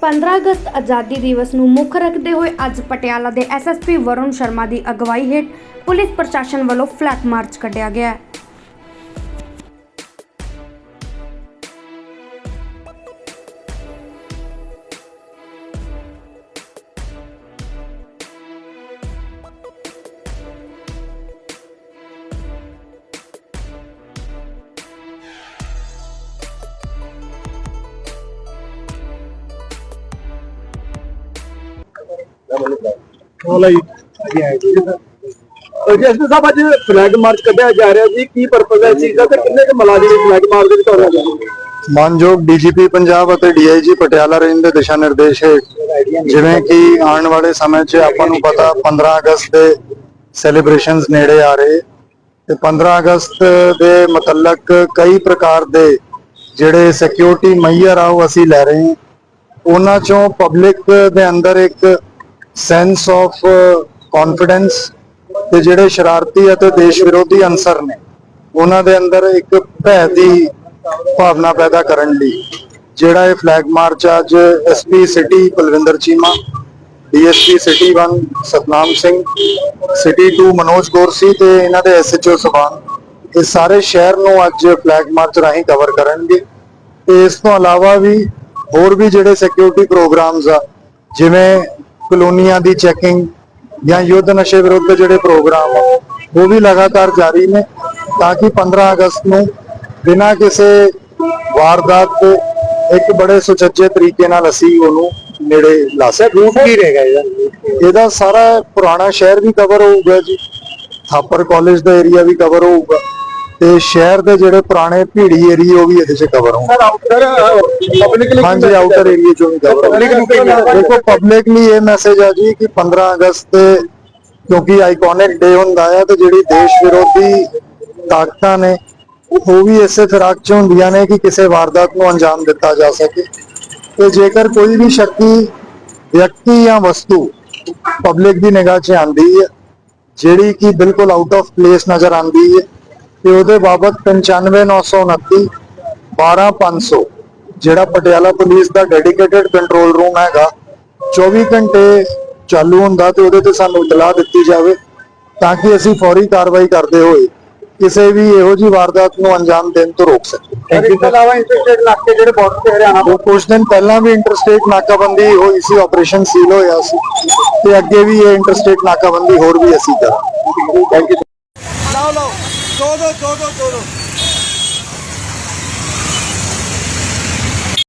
15 ਅਗਸਤ ਆਜ਼ਾਦੀ ਦਿਵਸ ਨੂੰ ਮੁੱਖ ਰੱਖਦੇ ਹੋਏ ਅੱਜ ਪਟਿਆਲਾ ਦੇ ਐਸਐਸਪੀ ਵਰੁਣ ਸ਼ਰਮਾ ਦੀ ਅਗਵਾਈ ਹੇਠ ਪੁਲਿਸ ਪ੍ਰਸ਼ਾਸਨ ਵੱਲੋਂ ਫਲੈਗ ਮਾਰਚ ਕੱਢਿਆ ਗਿਆ ਹੋਲਾ ਜੀ ਜੈਸਟ ਸਾਹਿਬ, ਅੱਜ ਫਲੈਗ ਮਾਰਚ ਕੱਢਿਆ ਜਾ ਰਿਹਾ ਜੀ। ਕੀ ਪਰਪਸ ਹੈ ਇਸ ਚੀਜ਼ ਦਾ ਤੇ ਕਿੰਨੇ ਕੁ ਮੁਲਾਜ਼ਮ ਫਲੈਗ ਮਾਰਚ ਦੇ ਵਿੱਚ ਹੋਣਾ ਜਾਣਗੇ ਮਾਨਯੋਗ ਡੀਜੀਪੀ ਪੰਜਾਬ ਅਤੇ ਡੀਆਈਜੀ ਪਟਿਆਲਾ ਰੇਂਜ ਦੇ ਦਿਸ਼ਾ ਨਿਰਦੇਸ਼ ਹੇਠ, ਜਿਵੇਂ ਕਿ ਆਉਣ ਵਾਲੇ ਸਮੇਂ 'ਚ ਆਪਾਂ ਨੂੰ ਪਤਾ 15 ਅਗਸਤ ਦੇ ਸੈਲੀਬ੍ਰੇਸ਼ਨਸ ਨੇੜੇ ਆ ਰਹੇ। ਤੇ 15 ਅਗਸਤ ਦੇ ਮੁਤਲਕ ਕਈ ਪ੍ਰਕਾਰ ਦੇ ਜਿਹੜੇ ਸਿਕਿਉਰਿਟੀ ਮਈਅਰ ਆ ਉਹ ਅਸੀਂ ਲੈ ਰਹੇ ਹਾਂ। ਉਹਨਾਂ ਚੋਂ ਪਬਲਿਕ ਦੇ ਅੰਦਰ ਇੱਕ ਸੈਂਸ ਆਫ ਕੌਨਫੀਡੈਂਸ ਤੇ ਜਿਹੜੇ ਸ਼ਰਾਰਤੀ ਅਤੇ ਦੇਸ਼ ਵਿਰੋਧੀ ਅੰਸਰ ਨੇ, ਉਹਨਾਂ ਦੇ ਅੰਦਰ ਇੱਕ ਭੈ ਦੀ ਭਾਵਨਾ ਪੈਦਾ ਕਰਨ ਲਈ, ਜਿਹੜਾ ਇਹ ਫਲੈਗ ਮਾਰਚ ਅੱਜ SP city Kulwinder Cheema DSP city 1 Satnam Singh city 2 Manoj Gorsi ਤੇ ਇਹਨਾਂ ਦੇ ਐਸਐਚਓ ਸਬਾਨ, ਇਹ ਸਾਰੇ ਸ਼ਹਿਰ ਨੂੰ ਅੱਜ ਫਲੈਗ ਮਾਰਚ ਰਾਹੀਂ ਕਵਰ ਕਰਨਗੇ। ਤੇ ਇਸ ਤੋਂ ਇਲਾਵਾ ਵੀ ਹੋਰ ਵੀ ਜਿਹੜੇ ਸਿਕਿਉਰਿਟੀ ਪ੍ਰੋਗਰਾਮਸ ਆ, ਜਿਵੇਂ ਕਲੋਨੀਆਂ ਦੀ ਚੈਕਿੰਗ ਜਾਂ ਯੁੱਧ ਨਸ਼ੇ ਵਿਰੁੱਧ ਦੇ ਜਿਹੜੇ ਪ੍ਰੋਗਰਾਮ ਉਹ ਵੀ ਲਗਾਤਾਰ ਜਾਰੀ ਨੇ ਤਾਂ ਕਿ 15 ਅਗਸਤ ਨੂੰ ਬਿਨਾਂ ਕਿਸੇ ਵਾਰਦਾਤ ਦੇ ਇੱਕ ਬੜੇ ਸੁਚੱਜੇ ਤਰੀਕੇ ਨਾਲ ਅਸੀਂ ਉਹਨੂੰ ਨੇੜੇ ਲਾ ਸਕੀਏ। ਰੂਟ ਕੀ ਰਹੇਗਾ ਇਹਦਾ? ਇਹਦਾ ਸਾਰਾ ਪੁਰਾਣਾ ਸ਼ਹਿਰ ਵੀ ਕਵਰ ਹੋਊਗਾ ਜੀ। ਥਾਪਰ ਕਾਲਜ ਦਾ ਏਰੀਆ ਵੀ ਕਵਰ ਹੋਊਗਾ। ਤੇ ਸ਼ਹਿਰ ਦੇ ਜਿਹੜੇ ਪੁਰਾਣੇ ਭੀੜੀ ਏਰੀਆ ਉਹ ਵੀ ਇਹਦੇ 'ਚ ਕਵਰ ਹੋਣਗੇ ਸਰ ਆਊਟਰ ਹਾਂਜੀ ਆਊਟਰ ਏਰੀਆ ਚੋਂ ਵੀ ਕਵਰ? ਦੇਖੋ ਪਬਲਿਕ ਲਈ ਇਹ ਮੈਸੇਜ ਆ ਜੀ ਕਿ 15 ਅਗਸਤ ਤੇ ਕਿਉਂਕਿ ਆਈਕੋਨਿਕ ਡੇ ਹੁੰਦਾ ਹੈ ਤੇ ਜਿਹੜੀ ਦੇਸ਼ ਵਿਰੋਧੀ ਤਾਕਤਾਂ ਨੇ ਉਹ ਵੀ ਇਸੇ ਫਿਰਾਕ ਚ ਹੁੰਦੀਆਂ ਨੇ ਕਿ ਕਿਸੇ ਵਾਰਦਾਤ ਨੂੰ ਅੰਜਾਮ ਦਿੱਤਾ ਜਾ ਸਕੇ। ਤੇ ਜੇਕਰ ਕੋਈ ਵੀ ਸ਼ਕਤੀ ਵਿਅਕਤੀ ਜਾਂ ਵਸਤੂ ਪਬਲਿਕ ਦੀ ਨਿਗਾਹ 'ਚ ਆਂਦੀ ਹੈ ਜਿਹੜੀ ਕਿ ਬਿਲਕੁਲ ਆਊਟ ਆਫ ਪਲੇਸ ਨਜ਼ਰ ਆਂਦੀ ਹੈ ਤੇ ਉਹਦੇ ਬਾਬਤ 95929 12500 ਜਿਹੜਾ ਪਟਿਆਲਾ ਪੁਲਿਸ ਦਾ ਡੈਡੀਕੇਟਿਡ ਕੰਟਰੋਲ ਰੂਮ ਹੈਗਾ 24 ਘੰਟੇ ਚਾਲੂ ਹੁੰਦਾ ਤੇ ਉਹਦੇ ਤੇ ਸਾਨੂੰ ਇਤਲਾਹ ਦਿੱਤੀ ਜਾਵੇ ਤਾਂ ਕਿ ਅਸੀਂ ਫੌਰੀ ਕਾਰਵਾਈ ਕਰਦੇ ਹੋਏ ਕਿਸੇ ਵੀ ਇਹੋ ਜਿਹੀ ਵਾਰਦਾਤ ਨੂੰ ਅੰਜਾਮ ਦੇਣ ਤੋਂ ਰੋਕ ਸਕੀਏ। ਸਰ ਇਸ ਤੋਂ ਇਲਾਵਾ ਇੰਟਰਸਟੇਟ ਇਲਾਕੇ ਜਿਹੜੇ ਬਾਰਡਰ ਤੇ ਹਰਿਆਣਾ ਉਹ ਕੁਝ ਦਿਨ ਪਹਿਲਾਂ ਵੀ ਇੰਟਰਸਟੇਟ ਨਾਕਾਬੰਦੀ ਹੋਈ ਸੀ ਆਪਰੇਸ਼ਨ ਸੀਲ ਹੋਇਆ ਸੀ ਤੇ ਅੱਗੇ ਵੀ ਇਹ ਇੰਟਰਸਟੇਟ ਨਾਕਾਬੰਦੀ ਹੋਰ ਵੀ ਅਸੀਂ ਕਰਾਂਗੇ। ਥੈਂਕ ਯੂ ਲਾਓ ਲਾਓ ਦੋ ਦੋ ਦੋ ਦੋ ਦੋ